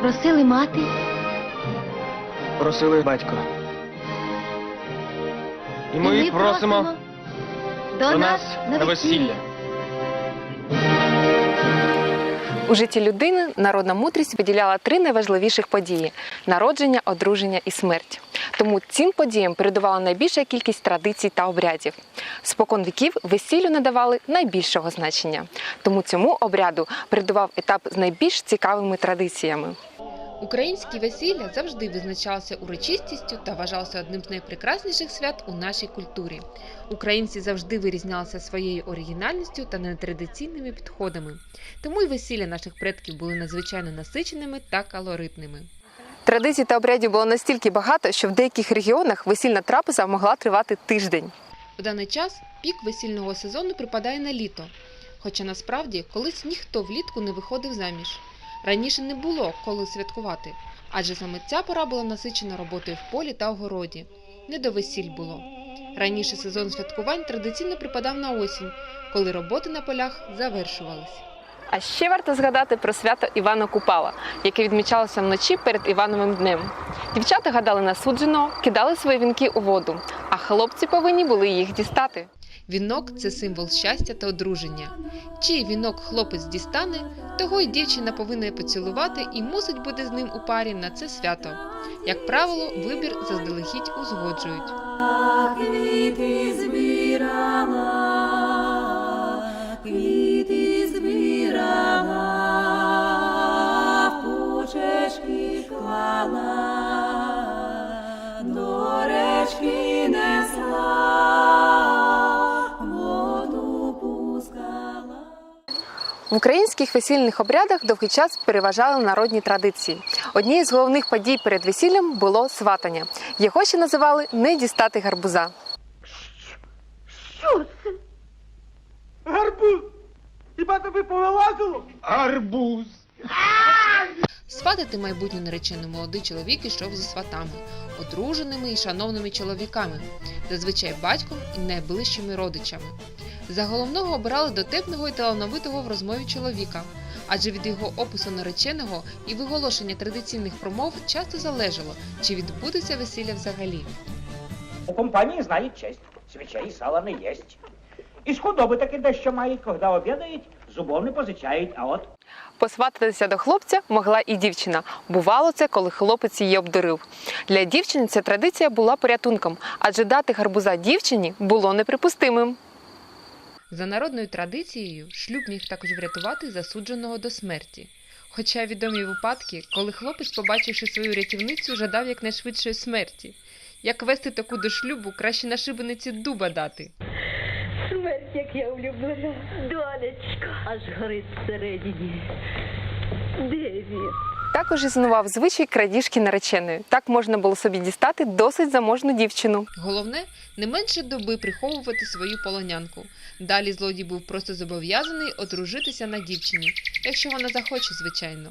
Просили мати. Просили батько. І ми, просимо до, до нас на весілля. У житті людини народна мудрість виділяла три найважливіших події: народження, одруження і смерть. Тому цим подіям передувала найбільша кількість традицій та обрядів. Спокон віків весіллю надавали найбільшого значення. Тому цьому обряду передував етап з найбільш цікавими традиціями. Українські весілля завжди визначалося урочистістю та вважалося одним з найпрекрасніших свят у нашій культурі. Українці завжди вирізнялися своєю оригінальністю та нетрадиційними підходами. Тому й весілля наших предків були надзвичайно насиченими та калоритними. Традицій та обрядів було настільки багато, що в деяких регіонах весільна трапеза могла тривати тиждень. У даний час пік весільного сезону припадає на літо. Хоча насправді колись ніхто влітку не виходив заміж. Раніше не було коли святкувати, адже саме ця пора була насичена роботою в полі та огороді. Не до весіль було. Раніше сезон святкувань традиційно припадав на осінь, коли роботи на полях завершувались. А ще варто згадати про свято Івана Купала, яке відмічалося вночі перед Івановим днем. Дівчата гадали на судженого, кидали свої вінки у воду, а хлопці повинні були їх дістати. Вінок це символ щастя та одруження. Чий вінок хлопець дістане, того й дівчина повинна поцілувати і мусить бути з ним у парі на це свято. Як правило, вибір заздалегідь узгоджують. Квіти збирала, квіти збирала, в пучечки клала, до речки несла, В українських весільних обрядах довгий час переважали народні традиції. Однією з головних подій перед весіллям було сватання. Його ще називали не дістати гарбуза. Що це? Гарбуз! Хіба тобі повилазило? Арбуз. Сватати майбутню наречену молодий чоловік ішов зі сватами, одруженими і шановними чоловіками, зазвичай батьком і найближчими родичами. За головного обирали дотепного і талановитого в розмові чоловіка, адже від його опису нареченого і виголошення традиційних промов часто залежало, чи відбудеться весілля взагалі. У компанії знають честь, свічей і сала не єсть. Із худоби таки дещо мають, коли обідають, зубов не позичають, а от Посвататися до хлопця могла і дівчина. Бувало це, коли хлопець її обдурив. Для дівчини ця традиція була порятунком, адже дати гарбуза дівчині було неприпустимим. За народною традицією, шлюб міг також врятувати засудженого до смерті. Хоча відомі випадки, коли хлопець, побачивши свою рятівницю, жадав якнайшвидшої смерті. Як вести таку до шлюбу, краще на шибениці дуба дати. Смерть, як я влюблена, донечко, аж горить всередині. Де він? Також існував звичай крадіжки нареченої. Так можна було собі дістати досить заможну дівчину. Головне, не менше доби приховувати свою полонянку. Далі злодій був просто зобов'язаний одружитися на дівчині, якщо вона захоче, звичайно.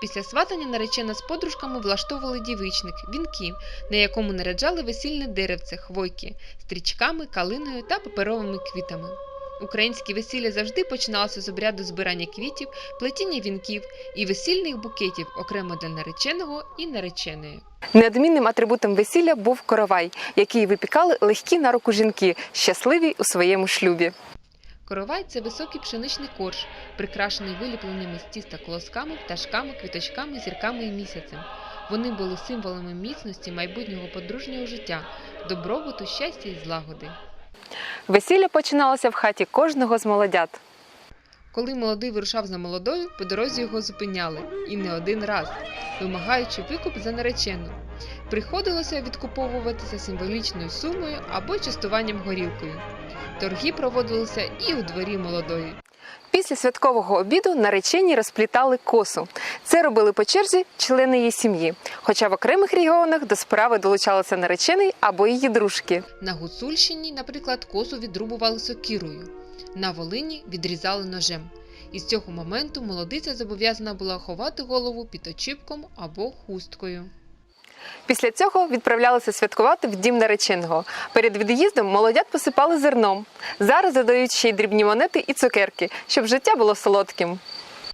Після сватання наречена з подружками влаштовували дівичник, вінки, на якому наряджали весільне деревце, хвойки, стрічками, калиною та паперовими квітами. Українські весілля завжди починалося з обряду збирання квітів, плетіння вінків і весільних букетів окремо для нареченого і нареченої. Неодмінним атрибутом весілля був коровай, який випікали легкі на руку жінки, щасливі у своєму шлюбі. Коровай це високий пшеничний корж, прикрашений виліпленими з тіста колосками, пташками, квіточками, зірками і місяцем. Вони були символами міцності майбутнього подружнього життя, добробуту, щастя і злагоди. Весілля починалося в хаті кожного з молодят. Коли молодий вирушав за молодою, по дорозі його зупиняли і не один раз, вимагаючи викуп за наречену. Приходилося відкуповуватися символічною сумою або частуванням горілкою. Торги проводилися і у дворі молодої. Після святкового обіду наречені розплітали косу. Це робили по черзі члени її сім'ї. Хоча в окремих регіонах до справи долучалися наречений або її дружки. На Гуцульщині, наприклад, косу відрубували сокірою, на Волині відрізали ножем. І з цього моменту молодиця зобов'язана була ховати голову під очіпком або хусткою. Після цього відправлялися святкувати в дім нареченого. Перед від'їздом молодят посипали зерном. Зараз додають ще й дрібні монети і цукерки, щоб життя було солодким.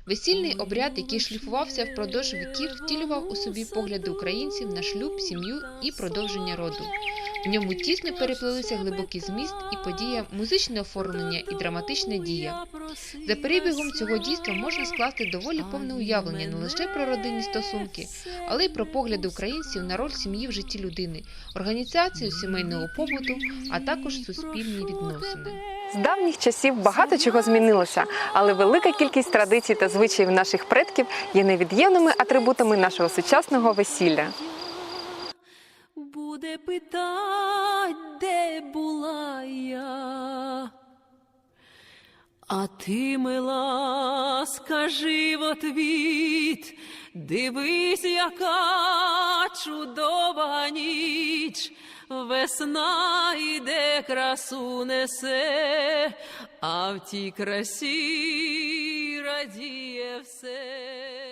Весільний обряд, який шліфувався впродовж віків, втілював у собі погляди українців на шлюб, сім'ю і продовження роду. В ньому тісно переплилися глибокий зміст і подія, музичне оформлення і драматична дія. За перебігом цього дійства можна скласти доволі повне уявлення не лише про родинні стосунки, але й про погляди українців на роль сім'ї в житті людини, організацію сімейного побуту, а також суспільні відносини. З давніх часів багато чого змінилося, але велика кількість традицій та звичаїв наших предків є невід'ємними атрибутами нашого сучасного весілля. Буде питать, де була я. А ти, мила, скажи в отвіт, дивись, яка чудова ніч, весна йде, красу несе, а в тій красі радіє все.